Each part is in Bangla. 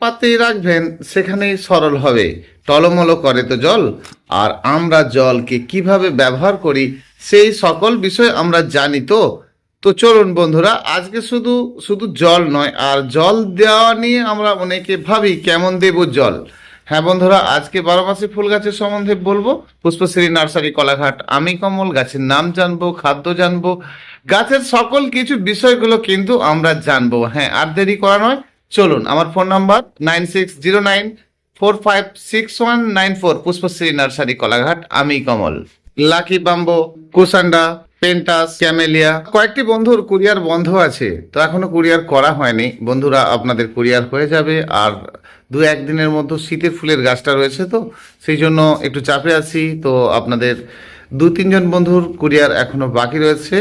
পাতেই রাখবেন, সেখানেই সরল হবে। টলমলো করে তো জল, আর আমরা জলকে কীভাবে ব্যবহার করি, সেই সকল বিষয় আমরা জানি তো। তো চলুন বন্ধুরা, আজকে শুধু শুধু জল নয়, আর জল দেওয়া নিয়ে আমরা অনেকে ভাবি, কেমন দেব জল? হ্যাঁ বন্ধুরা, আজকে বারো মাসে ফুল গাছের সম্বন্ধে বলব। পুষ্পশ্রী, নার্সারি, কলাঘাট, আমি কমল, গাছের নাম জানব, খাদ্য জানব, গাছের সকল কিছু বিষয়গুলো কিন্তু আমরা জানব। হ্যাঁ আর দেরি করা নয় চলুন, আমার phone number nine six zero nine four five six one nine four, Pushpashree nursery, Kolaghat. আমি কমল। লাকি বাম্বো, কুসান্ডা, পেন্টাস, ক্যামেলিয়া। কয়েকটি বন্ধুর কুরিয়ার বন্ধ আছে, তো এখনও কুরিয়ার করা হয়নি। বন্ধুরা, আপনাদের কুরিয়ার হয়ে যাবে, আর দু একদিনের মধ্যে শীতের ফুলের গাছটা রয়েছে তো, সেই জন্য একটু চাপে আছি। তো আপনাদের দু তিনজন বন্ধুর কুরিয়ার এখনও বাকি রয়েছে।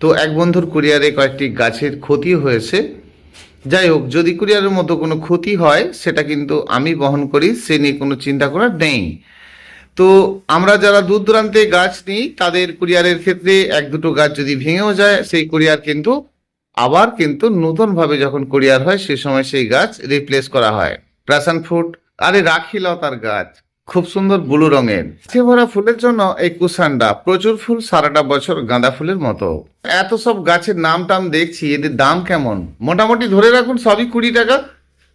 তো এক বন্ধুর কুরিয়ারে কয়েকটি গাছের ক্ষতি হয়েছে। যাই হোক, যদি কুরিয়ারের মতো কোনো ক্ষতি হয়, সেটা কিন্তু আমি বহন করি, সে নিয়ে কোনো চিন্তা করার নেই। তো আমরা যারা দূর দূরান্তে গাছ নিই, তাদের কুরিয়ারের ক্ষেত্রে এক দুটো গাছ যদি ভেঙেও যায়, সেই কুরিয়ার কিন্তু আবার কিন্তু নতুনভাবে যখন কুরিয়ার হয়, সে সময় সেই গাছ রিপ্লেস করা হয়। প্যাশন ফ্রুট আরে রাখি লতার গাছ। খুব সুন্দর ব্লু রঙের। ভরা ফুলের জন্য এই কুসান্ডা প্রচুর ফুল সারাটা বছর গাঁদা ফুলের মতো। এত সব গাছের নাম টাম দেখছি, এদের দাম কেমন? মোটামুটি ধরে রাখুন, সবই কুড়ি টাকা।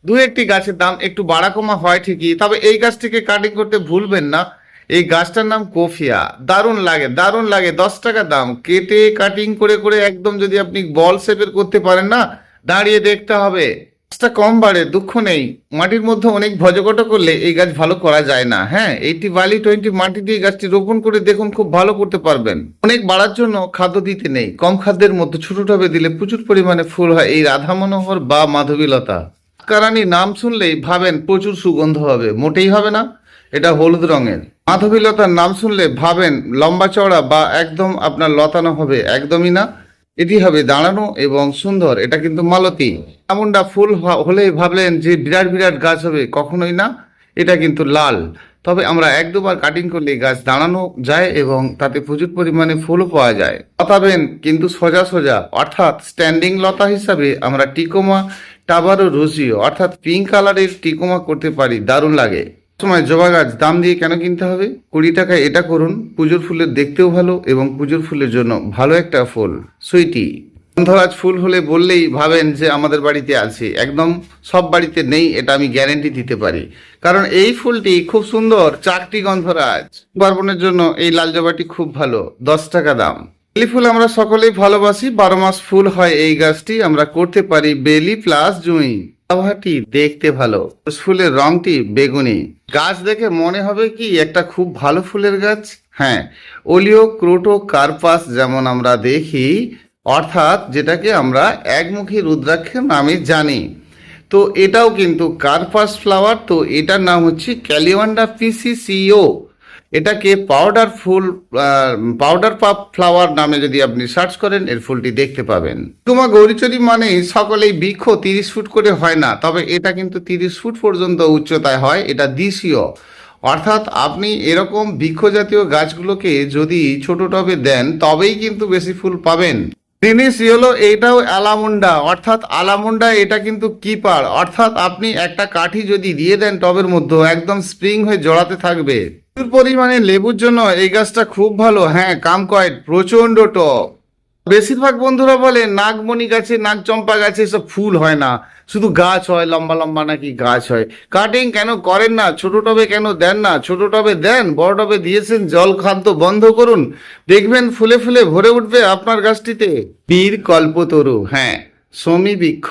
দু একটি গাছের দাম একটু বাড়া কমা হয় ঠিকই, তবে এই গাছটিকে কাটিং করতে ভুলবেন না। এই গাছটার নাম কোফিয়া। দারুণ লাগে দারুণ লাগে, দশ টাকা দাম। কেটে কাটিং করে করে একদম যদি আপনি বল শেপের করতে পারেন না, দাঁড়িয়ে দেখতে হবে। গাছটা কম বাড়ে, দুঃখ নেই। মাটির মধ্যে অনেক ভজকট করলে এই গাছ ভালো করা যায় না। হ্যাঁ এইটি বালি টোয়েন্টি মাটি দিয়ে গাছটি রোপণ করে দেখুন, খুব ভালো করতে পারবেন। অনেক বাড়ার জন্য খাদ্য দিতে নেই। কম খাদ্যের মধ্যে ছোট টবে দিলে প্রচুর পরিমাণে ফুল হয়। এই রাধা মনোহর বা মাধবীলতা। কারানি নাম শুনলেই ভাবেন প্রচুর সুগন্ধ হবে। মোটেই হবে না, এটা হলুদ রঙের। মাধবীলতার নাম শুনলে ভাবেন লম্বা চওড়া বা একদম আপনার লতানো হবে। একদমই না। এটি হবে দাঁড়ানো এবং সুন্দর, এটা কিন্তু মালতী। এমনটা ফুল হ- হলেই ভাবলেন যে বিরাট বিরাট গাছ হবে, কখনোই না, এটা কিন্তু লাল। তবে আমরা এক দুবার কাটিং করলে গাছ দাঁড়ানো যায় এবং তাতে প্রচুর পরিমাণে ফুলও পাওয়া যায়। লতাবেন কিন্তু সোজা সোজা, অর্থাৎ স্ট্যান্ডিং লতা হিসাবে আমরা টিকোমা, টাবারো রোজিও, অর্থাৎ পিঙ্ক কালারের টিকোমা করতে পারি, দারুণ লাগে। সময় জবা গাছ দাম দিয়ে কেন কিনতে হবে? কুড়ি টাকায় এটা করুন, পুজোর ফুলের দেখতেও ভালো এবং পুজোর ফুলের জন্য ভালো একটা ফুল, সুইটি। গন্ধরাজ ফুল হলে বললেই ভাবেন যে আমাদের বাড়িতে আছে। একদম সব বাড়িতে নেই, এটা আমি গ্যারেন্টি দিতে পারি। কারণ এই ফুলটি খুব সুন্দর চাকটি গন্ধরাজ। পার্বণের জন্য এই লাল জবাটি খুব ভালো, দশ টাকা দাম। বেলি ফুল আমরা সকলেই ভালোবাসি, বারো মাস ফুল হয় এই গাছটি, আমরা করতে পারি বেলি প্লাস জুঁই। আবহাওয়াটি দেখতে ভালো। ফুলের রংটি বেগুনি। গাছ দেখে মনে হবে কি, একটা খুব ভালো ফুলের গাছ? হ্যাঁ ওলিও, ক্রোটো, কার্পাস যেমন আমরা দেখি, অর্থাৎ যেটাকে আমরা একমুখী রুদ্রাক্ষ নামে জানি। তো এটাও কিন্তু কার্পাস ফ্লাওয়ার, তো এটার নাম হচ্ছে ক্যালিওয়ান্ডা পিসিসিও। এটাকে পাউডার ফুল পাউডার পাপ ফ্লাওয়ার নামে যদি আপনি সার্চ করেন, এর ফুলটি দেখতে পাবেন। তোমা গৌরীচরি মানে সকলেই বৃক্ষ, তিরিশ ফুট করে হয় না, তবে এটা কিন্তু তিরিশ ফুট পর্যন্ত উচ্চতায় হয়, এটা দেশীয়। অর্থাৎ আপনি এরকম বৃক্ষ জাতীয় গাছগুলোকে যদি ছোট টবে দেন, তবেই কিন্তু বেশি ফুল পাবেন। জিনিস হলো এইটাও আলামুন্ডা। অর্থাৎ আলামুন্ডা এটা কিন্তু কিপার। অর্থাৎ আপনি একটা কাঠি যদি দিয়ে দেন টবের মধ্যে, একদম স্প্রিং হয়ে জড়াতে থাকবে। প্রচুর পরিমাণে লেবুর জন্য এই গাছটা খুব ভালো। হ্যাঁ কাম কয়েট প্রচণ্ড টক বেশিরভাগ বন্ধুরা বলে, নাগমণি গাছে, নাগচম্পা গাছে সব ফুল হয় না। শুধু গাছ হয়, লম্বা লম্বা নাকি গাছ হয়। কাটিং কেন করেন না? ছোট টবে কেন দেন না? ছোট টবে দেন, বড় টবে দিয়েছেন, জল খাদ্য বন্ধ করুন। দেখবেন ফুলে ফুলে ভরে উঠবে আপনার গাছটিতে। বীর কল্পতরু হ্যাঁ সমীবৃক্ষ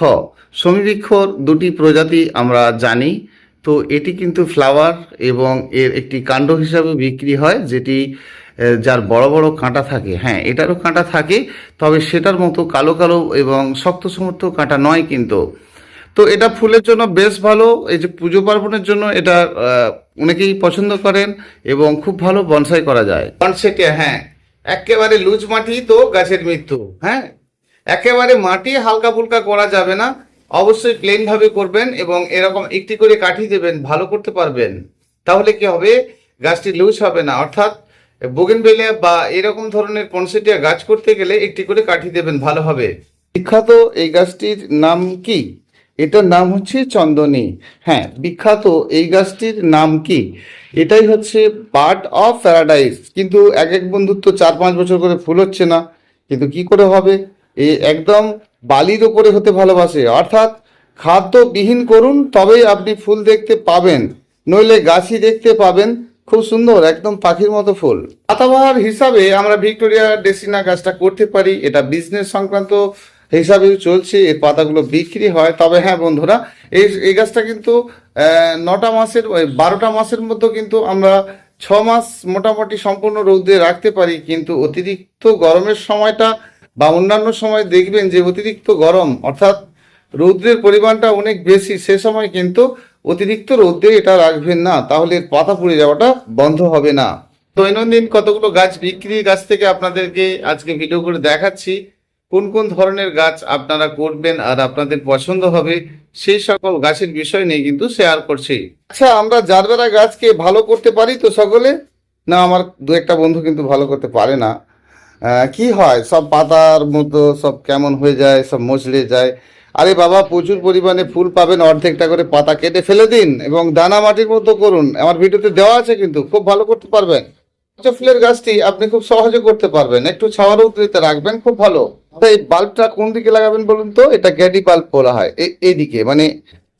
সমীবৃক্ষর দুটি প্রজাতি আমরা জানি। তো এটি কিন্তু ফ্লাওয়ার এবং এর একটি কাণ্ড হিসাবে বিক্রি হয়, যেটি যার বড় বড় কাঁটা থাকে হ্যাঁ এটারও কাঁটা থাকে, তবে সেটার মতো কালো কালো এবং শক্ত সমর্থ কাঁটা নয় কিন্তু। তো এটা ফুলের জন্য বেশ ভালো, এই যে পুজো পার্বণের জন্য এটা অনেকেই পছন্দ করেন এবং খুব ভালো বনসাই করা যায়। কনসেটে হ্যাঁ একেবারে লুজ মাটি তো গাছের মৃত্যু হ্যাঁ একেবারে মাটি হালকা ফুলকা করা যাবে না, অবশ্যই প্লেন ভাবে করবেন এবং এরকম একটি করে কাঠি দেবেন, ভালো করতে পারবেন, তাহলে কি হবে, গাছটি লুজ হবে না, অর্থাৎ বোগেনভেলিয়া বা এরকম ধরনের পনসেটিয়া গাছ করতে গেলে একটি করে কাঠি দেবেন ভালো হবে বিখ্যাত এই গাছটির নাম কি? এটার নাম হচ্ছে চন্দনী। হ্যাঁ বিখ্যাত এই গাছটির নাম কি? এটাই হচ্ছে পার্ট অফ প্যারাডাইস। কিন্তু এক এক বন্ধুর তো চার পাঁচ বছর করে ফুল হচ্ছে না। কিন্তু কি করে হবে? এ একদম বালির ওপরে হতে ভালোবাসে। অর্থাৎ খাদ্যবিহীন করুন, তবেই আপনি ফুল দেখতে পাবেন। নইলে গাছই দেখতে পাবেন। খুব সুন্দর, একদম পাখির মতো ফুল। পাতাবাহার হিসাবে আমরা ভিক্টোরিয়া ডেসিনা গাছটা করতে পারি, এটা বিজনেস সংক্রান্ত হিসাবেও চলছে এর পাতাগুলো বিক্রি হয়। তবে হ্যাঁ বন্ধুরা, এই এই গাছটা কিন্তু নটা মাসের বারোটা মাসের মধ্যে কিন্তু আমরা ছ মাস মোটামুটি সম্পূর্ণ রৌদ্রে রাখতে পারি, কিন্তু অতিরিক্ত গরমের সময়টা বা অন্যান্য সময় দেখবেন যে অতিরিক্ত গরম, অর্থাৎ রৌদ্রের পরিমাণটা অনেক বেশি, সে সময় কিন্তু অতিরিক্ত রৌদ্রে এটা রাখবেন না, তাহলে পাতা পুড়ে যাওয়াটা বন্ধ হবে না। দৈনন্দিন কতগুলো গাছ বিক্রির গাছ থেকে আপনাদেরকে আজকে ভিডিও করে দেখাচ্ছি। কোন কোন ধরনের গাছ আপনারা করবেন আর আপনাদের পছন্দ হবে, সেই সকল গাছের বিষয় নিয়ে কিন্তু শেয়ার করছি। আচ্ছা আমরা জারবেরা গাছকে ভালো করতে পারি তো সকলে? না, আমার দু একটা বন্ধু কিন্তু ভালো করতে পারে না। কি হয়? সব পাতার মতো সব কেমন হয়ে যায়, সব মচড়ে যায়। আরে বাবা প্রচুর পরিমাণে ফুল পাবেন অর্ধেকটা করে পাতা কেটে ফেলে দিন এবং দানা মাটির মতো করুন। আমার ভিডিওতে দেওয়া আছে কিন্তু খুব ভালো করতে পারবেন। পচা ফুলের গাছটি আপনি খুব সহজে করতে পারবেন। একটু ছাওয়ার উদ্রিতে রাখবেন খুব ভালো। আচ্ছা, এই বাল্বটা কোন দিকে লাগাবেন বলুন তো? এটা গ্যাডি বাল্ব বলা হয়। এই এইদিকে মানে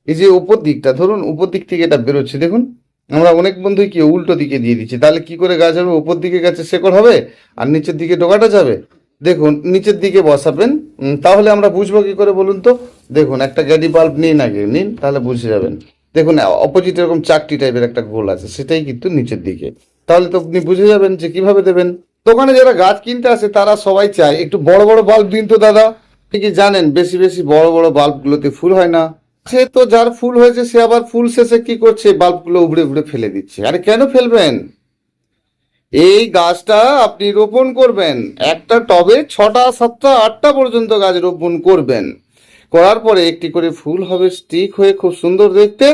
এই যে উপর দিকটা ধরুন উপর দিক থেকে এটা বেরোচ্ছে। দেখুন আমরা অনেক বন্ধুই কি উল্টো দিকে দিয়ে দিচ্ছি। তাহলে কি করে গাছ হবে? উপর দিকে গাছে শেকড় হবে আর নিচের দিকে ডোকাটা যাবে? দেখুন, নিচের দিকে বসাবেন। তাহলে আমরা বুঝব কি করে বলুন তো? দেখুন, একটা গ্যাডি বাল্ব নিন আগে, নিন, তাহলে বুঝে যাবেন। দেখুন অপোজিট এরকম চারটি টাইপের একটা গোল আছে, সেটাই কিন্তু নিচের দিকে। তাহলে তো আপনি বুঝে যাবেন যে কীভাবে দেবেন। দোকানে যারা গাছ কিনতে আসে, তারা সবাই চায়, একটু বড় বড় বাল্ব দিন তো দাদা। ঠিকই জানেন, বেশি বেশি বড় বড় বাল্বগুলোতে ফুল হয় না? সে তো যার ফুল হয়েছে, সে আবার ফুল শেষে কি করছে? বাল্বগুলো উবড়ে উবড়ে ফেলে দিচ্ছে। আরে কেন ফেলবেন? এই গাছটা আপনি রোপণ করবেন। একটা টবে ছটা, সাতটা, আটটা পর্যন্ত গাছ রোপণ করবেন। করার পরে একটি করে ফুল হবে স্টিক হয়ে খুব সুন্দর দেখতে।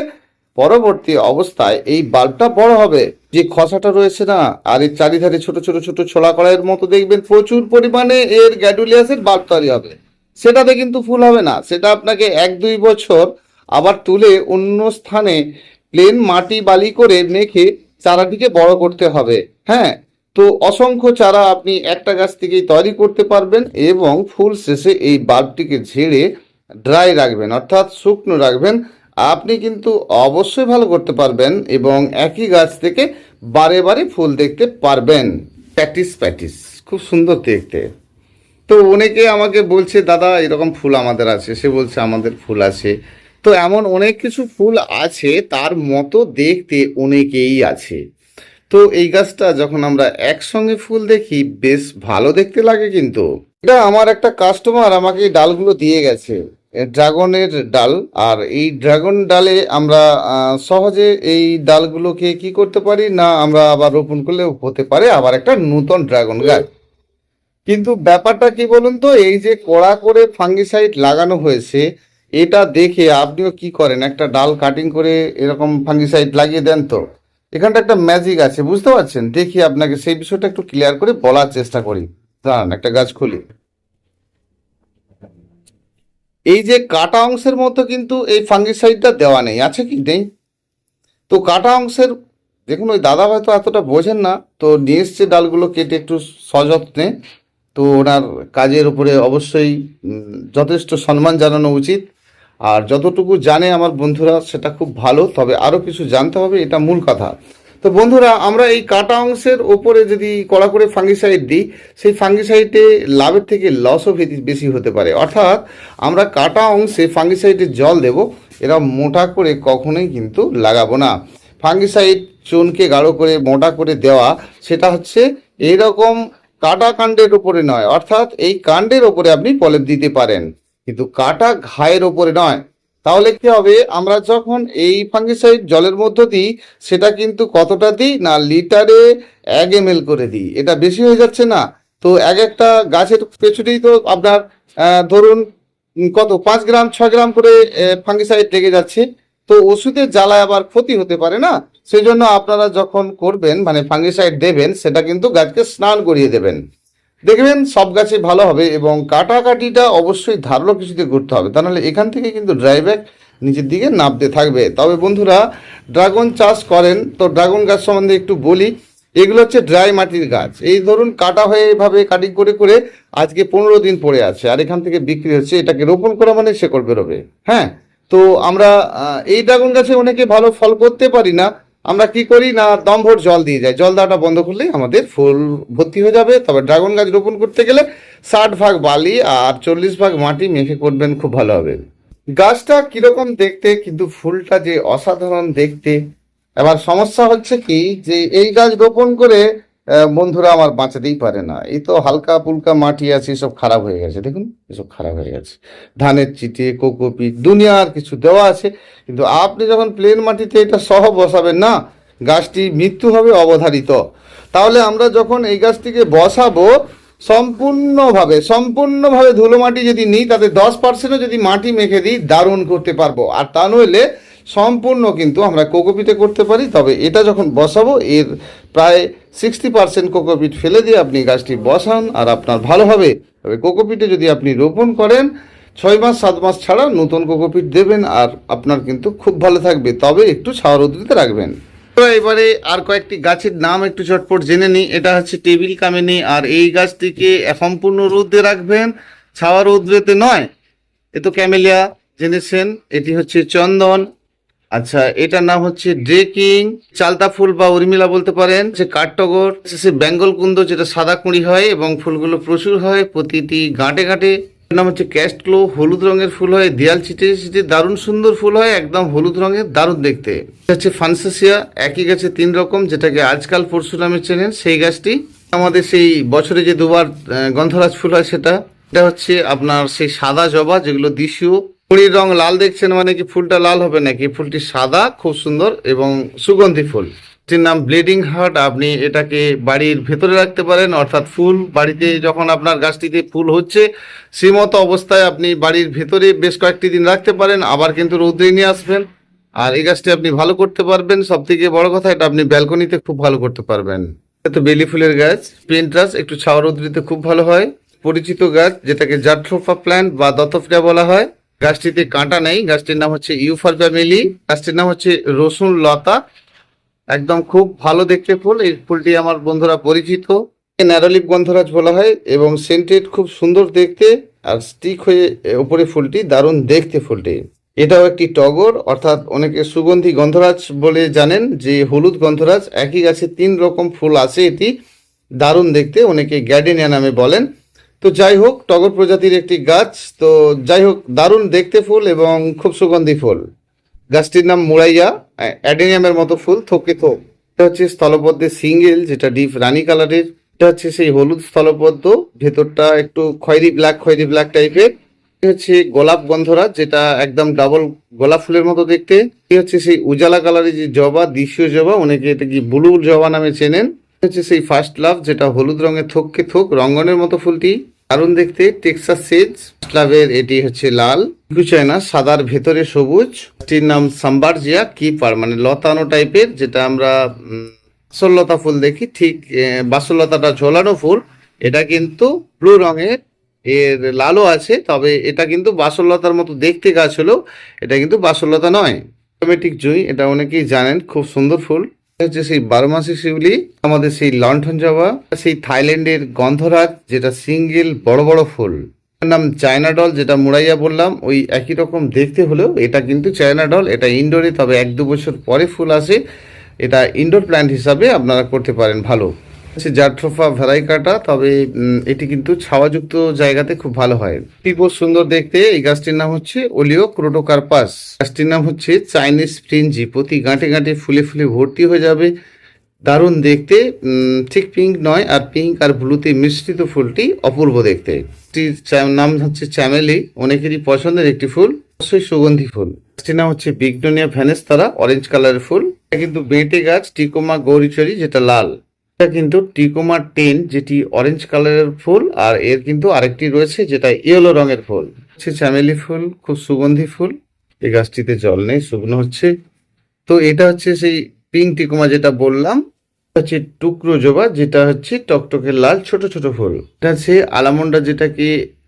পরবর্তী অবস্থায় এই বাল্বটা বড় হবে। যে খসাটা রয়েছে না, আর এর চারিধারে ছোট ছোট ছোট ছোলা কড়াইয়ের মতো দেখবেন প্রচুর পরিমাণে এর গ্যাডুলিয়াসের বাল্ব তৈরি হবে। সেটাতে কিন্তু ফুল হবে না। সেটা আপনাকে এক, দুই বছর আবার তুলে অন্য স্থানে প্লেন মাটি বালি করে মেখে চারাটিকে বড় করতে হবে হ্যাঁ? তো অসংখ্য চারা আপনি একটা গাছ থেকেই তৈরি করতে পারবেন এবং ফুল শেষে এই বাল্বটিকে ঝেড়ে ড্রাই রাখবেন, অর্থাৎ শুকনো রাখবেন। আপনি কিন্তু অবশ্যই ভালো করতে পারবেন এবং একই গাছ থেকে বারে বারে ফুল দেখতে পারবেন। প্যাটিস প্যাটিস, খুব সুন্দর দেখতে। তো অনেকে আমাকে বলছে, দাদা, এরকম ফুল আমাদের আছে। সে বলছে, আমাদের ফুল আছে। তো এমন অনেক কিছু ফুল আছে, তার মতো দেখতে অনেকেই আছে। তো এই গাছটা যখন আমরা একসঙ্গে ফুল দেখি, বেশ ভালো দেখতে লাগে কিন্তু। এটা আমার একটা কাস্টমার আমাকে এই ডালগুলো দিয়ে গেছে। ড্রাগনের ডাল। আর এই ড্রাগন ডালে আমরা সহজে এই ডালগুলোকে কি করতে পারি না আমরা আবার রোপণ করলে হতে পারে আবার একটা নূতন ড্রাগন গাছ। কিন্তু ব্যাপারটা কি বলুন তো, এই যে কড়া করে ফাঙ্গিসাইড লাগানো হয়েছে এটা দেখে আপনিও কি করেন? একটা ডাল কাটিং করে এরকম ফাঙ্গিসাইড লাগিয়ে দেন তো? এখানটা একটা ম্যাজিক আছে, বুঝতে পারছেন? দেখি আপনাকে সেই বিষয়টা একটু ক্লিয়ার করে বলার চেষ্টা করি। দাঁড়ান, একটা গাছ খুলি। এই যে কাটা অংশের মতো কিন্তু এই ফাঙ্গিসাইডটা দেওয়া নেই, আছে কি নেই? তো কাটা অংশের, দেখুন ওই দাদা হয়তো এতটা বোঝেন না, তো নিয়ে এসছে ডালগুলো কেটে একটু সযত্নে, তো ওনার কাজের উপরে অবশ্যই যথেষ্ট সম্মান জানানো উচিত। আর যতটুকু জানে আমার বন্ধুরা, সেটা খুব ভালো, তবে আরও কিছু জানতে হবে, এটা মূল কথা। তো বন্ধুরা, আমরা এই কাটা অংশের ওপরে যদি কড়া করে ফাঙ্গিসাইড দিই, সেই ফাঙ্গিসাইডে লাভের থেকে লসও বেশি হতে পারে। অর্থাৎ, আমরা কাটা অংশে ফাঙ্গিসাইডে জল দেব এরা মোটা করে কখনোই কিন্তু লাগাবো না। ফাঙ্গিসাইড চুনকে গাঢ় করে, মোটা করে দেওয়া, সেটা হচ্ছে এইরকম কাটা কাণ্ডের ওপরে নয়। অর্থাৎ, এই কাণ্ডের ওপরে আপনি প্রলেপ দিতে পারেন। কিন্তু কাটা ঘায়ের ওপরে নয়। তাহলে কি হবে? আমরা যখন এই ফাঙ্গিসাইড জলের মধ্য দিই, সেটা কিন্তু কতটা দিই? না, লিটারে এক এম করে দিই। এটা বেশি হয়ে যাচ্ছে না। তো এক একটা গাছের পেছনেই তো আপনার ধরুন কত? পাঁচ গ্রাম, ছয় গ্রাম করে ফাঙ্গিসাইড লেগে যাচ্ছে। তো ওষুধের জ্বালায় আবার ক্ষতি হতে পারে না। সেই জন্য আপনারা যখন করবেন মানে ফাঙ্গিসাইড দেবেন, সেটা কিন্তু গাছকে স্নান করিয়ে দেবেন। দেখবেন সব গাছে ভালো হবে এবং কাটাকাটিটা অবশ্যই ধারালো কিছুতে করতে হবে। তা নাহলে এখান থেকে কিন্তু ড্রাইব্যাক নিচের দিকে নামতে থাকবে। তবে বন্ধুরা ড্রাগন চাষ করেন, তো ড্রাগন গাছ সম্বন্ধে একটু বলি। এগুলো হচ্ছে ড্রাই মাটির গাছ। এই ধরুন কাটা হয়ে এভাবে কাটিং করে করে আজকে পনেরো দিন পড়ে আছে আর এখান থেকে বিক্রি হচ্ছে। এটাকে রোপণ করা মানে শেকড় বেরোবে। হ্যাঁ? তো আমরা এই ড্রাগন গাছে অনেকে ভালো ফল করতে পারি না। আমরা কি করি না দম ভোর জল দিয়ে যাই জল দেওয়াটা বন্ধ করলেই আমাদের ফুল ভর্তি হয়ে যাবে। তবে ড্রাগন গাছ রোপণ করতে গেলে ষাট ভাগ বালি আর চল্লিশ ভাগ মাটি মেখে করবেন, খুব ভালো হবে। গাছটা কীরকম দেখতে, কিন্তু ফুলটা যে অসাধারণ দেখতে। এবার সমস্যা হচ্ছে কি, যে এই গাছ রোপণ করে বন্ধুরা আমার বাঁচাতেই পারে না। এই তো হালকা পুলকা মাটি আছে এসব খারাপ হয়ে গেছে। দেখুন এসব খারাপ হয়ে গেছে। ধানের চিটে কোকোপিট দুনিয়ার কিছু দেওয়া আছে। কিন্তু আপনি যখন প্লেন মাটিতে এটা সহ বসাবেন না, গাছটি মৃত্যু হবে অবধারিত। তাহলে আমরা যখন এই গাছটিকে বসাবো, সম্পূর্ণভাবে সম্পূর্ণভাবে ধুলো মাটি যদি নিই, তাতে দশ পার্সেন্টও যদি মাটি মেখে দিই, দারুণ করতে পারব। আর তা নইলে সম্পূর্ণ কিন্তু আমরা কোকোপিটে করতে পারি, তবে এটা যখন বসাবো, এর প্রায় সিক্সটি পার্সেন্ট কোকোপিট ফেলে দিয়ে আপনি গাছটি বসান আর আপনার ভালো হবে। তবে কোকোপিটে যদি আপনি রোপণ করেন, ছয় মাস, সাত মাস ছাড়া নতুন কোকোপিট দেবেন আর আপনার কিন্তু খুব ভালো থাকবে। তবে একটু ছাওয়ার উদ্ভিদে রাখবেন। তো এবারে আর কয়েকটি গাছের নাম একটু চটপট জেনে নিই। এটা হচ্ছে টেবিল কামিনী আর এই গাছটিকে সম্পূর্ণ রোদে রাখবেন। ছাওয়ার রৌদ্রেতে নয়। এ তো ক্যামেলিয়া জেনেছেন, এটি হচ্ছে চন্দন। আচ্ছা এটার নাম হচ্ছে ড্রেকিং, চালতা ফুল বা উর্মিলা বলতে পারেন, যে কাঠটগর সে বেঙ্গল কুন্দ যেটা সাদা কুঁড়ি হয় এবং ফুলগুলো প্রচুর হয় প্রতিটি গাঁটে গাঁটে নাম হচ্ছে ক্যাস্টলো হলুদ রঙের ফুল হয়, দেয়াল ছিটে ছিটে দারুণ সুন্দর ফুল হয়, একদম হলুদ রঙের, দারুণ দেখতে। হচ্ছে ফানসাসিয়া, একই গাছে তিন রকম, যেটাকে আজকাল পরশু নামে চেনেন, সেই গাছটি। আমাদের সেই বছরে যে দুবার গন্ধরাজ ফুল হয় সেটা, এটা হচ্ছে আপনার সেই সাদা জবা, যেগুলো দিশীয় কুড়ির রং লাল দেখছেন মানে কি ফুলটা লাল হবে নাকি? ফুলটি সাদা, খুব সুন্দর এবং সুগন্ধি ফুল। এটির নাম ব্লিডিং হার্ট। আপনি এটাকে বাড়ির ভেতরে রাখতে পারেন, অর্থাৎ ফুল বাড়িতে যখন আপনার গাছটিতে ফুল হচ্ছে সেই মতো অবস্থায় আপনি বাড়ির ভেতরে বেশ কয়েকটি দিন রাখতে পারেন, আবার কিন্তু রৌদ্রে নিয়ে আসবেন। আর এই গাছটি আপনি ভালো করতে পারবেন। সব থেকে বড় কথা, এটা আপনি ব্যালকনিতে খুব ভালো করতে পারবেন। তো বেলি ফুলের গাছ, পেন্ট্রাস, একটু ছাওয়ার রৌদ্রিতে খুব ভালো হয়। পরিচিত গাছ, যেটাকে জাট্রোফা প্ল্যান্ট বা দতফিয়া বলা হয়। গাছটিতে কাঁটা নেই, গাছটির নাম হচ্ছে ইউফার ফ্যামিলি, গাছটির নাম হচ্ছে রসুন লতা। একদম খুব ভালো দেখতে ফুল, এই ফুলটি আমার বন্ধুরা পরিচিত। ন্যারোলিপ গন্ধরাজ বলা হয় এবং সেন্টেড খুব সুন্দর দেখতে আর স্টিক হয়ে উপরে ফুলটি, দারুণ দেখতে ফুলটি। এটাও একটি টগর, অর্থাৎ অনেকে সুগন্ধি গন্ধরাজ বলে জানেন যে হলুদ গন্ধরাজ, একই গাছে তিন রকম ফুল আছে এটি, দারুণ দেখতে, অনেকে গ্যাডেনিয়া নামে বলেন। তো যাই হোক, টগর প্রজাতির একটি গাছ। তো যাই হোক, দারুণ দেখতে ফুল এবং খুব সুগন্ধি ফুল। গাছটির নাম মুড়াইয়া অ্যাডেনিয়ামের মতো ফুল, থোকে থোক। এটা হচ্ছে স্থলপদ্মের সিঙ্গেল, যেটা ডিপ রানী কালারের। এটা হচ্ছে সেই হলুদ স্থলপদ্ম, ভেতরটা একটু খয়েরি ব্ল্যাক খয়েরি ব্ল্যাক টাইপের। হচ্ছে গোলাপ গন্ধরাজ যেটা একদম ডাবল গোলাপ ফুলের মতো দেখতে। হচ্ছে সেই উজালা কালারের যে জবা, দেশীয় জবা, অনেকে এটা কি ব্লু জবা নামে চেনেন। হচ্ছে সেই ফার্স্ট লাভ যেটা হলুদ রঙের থোককে থোক রঙ্গনের মতো ফুলটি। দারুণ দেখতে টেক্সাস সেজ লাভের এটি হচ্ছে লাল। চায় না সাদার ভেতরে সবুজ। এটির নাম সাম্বারজিয়া কিপার মানে লতানো টাইপের যেটা আমরা বাসল্লতা ফুল দেখি। ঠিক আহ, বাসল্লতাটা ঝোলানো ফুল। এটা কিন্তু ব্লু রঙের এর লালও আছে তবে এটা কিন্তু বাসল্লতার মতো দেখতে গাছ হলেও এটা কিন্তু বাসল্লতা নয়। অটোমেটিক জুই এটা অনেকেই জানেন খুব সুন্দর ফুল। হচ্ছে সেই বারো মাসে শিউলি, আমাদের সেই লন্ঠন জবা, সেই থাইল্যান্ডের গন্ধরাজ, যেটা সিঙ্গেল বড় বড় ফুল। নাম চায়না ডল, যেটা মুড়াইয়া বললাম, ওই একই রকম দেখতে হলেও এটা কিন্তু চায়না ডল, এটা ইনডোরে তবে এক দু বছর পরে ফুল আসে। এটা ইনডোর প্ল্যান্ট হিসাবে আপনারা করতে পারেন ভালো। হচ্ছে জাট্রোফা ভ্যারাইকাটা তবে এটি কিন্তু ছাওয়াযুক্ত জায়গাতে খুব ভালো হয়। বহু সুন্দর দেখতে। এই গাছটির নাম হচ্ছে ওলিও ক্রোটোকার্পাস। গাছটির নাম হচ্ছে চাইনিজ ফ্রিঞ্জি। প্রতি গাঁটে গাঁটে ফুলে ফুলে ভর্তি হয়ে যাবে। দারুণ দেখতে ঠিক পিঙ্ক নয়, আর পিঙ্ক আর ব্লুতে মিশ্রিত ফুলটি অপূর্ব দেখতে। নাম হচ্ছে চ্যামেলি। অনেকেরই পছন্দের একটি ফুল, অবশ্যই সুগন্ধি ফুল। গাছটির নাম হচ্ছে বিগনোনিয়া ভ্যানেস্তারা অরেঞ্জ কালারের ফুল। কিন্তু বেঁটে গাছ, টিকোমা গৌরীচরি, যেটা লাল। এটা কিন্তু টিকোমা টেন, যেটি অরেঞ্জ কালারের ফুল, আর এর কিন্তু আরেকটি রয়েছে যেটা ইয়েলো রঙের ফুল। হচ্ছে চ্যামেলি ফুল, খুব সুগন্ধি ফুল। এই গাছটিতে জল নেই, শুকনো হচ্ছে। তো এটা হচ্ছে সেই পিঙ্ক টিকোমা যেটা বললাম। হচ্ছে টুকরো জবা, যেটা হচ্ছে টকটকে লাল ছোট ছোট ফুল। এটা হচ্ছে আলামন্ডা যেটাকে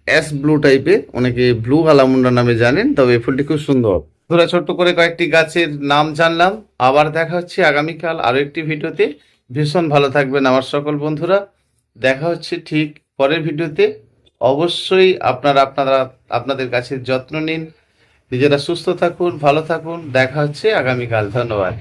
অ্যাশ ব্লু টাইপের অনেকে ব্লু আলামন্ডা নামে জানেন, তবে এই ফুলটি খুব সুন্দর। ধরা ছোট্ট করে কয়েকটি গাছের নাম জানলাম। আবার দেখা হচ্ছে আগামীকাল আরও একটি ভিডিওতে। ভীষণ ভালো থাকবেন আমার সকল বন্ধুরা। দেখা হচ্ছে ঠিক পরের ভিডিওতে। অবশ্যই আপনারা আপনারা আপনাদের কাছে যত্ন নিন। নিজেরা সুস্থ থাকুন, ভালো থাকুন। দেখা হচ্ছে আগামীকাল। ধন্যবাদ।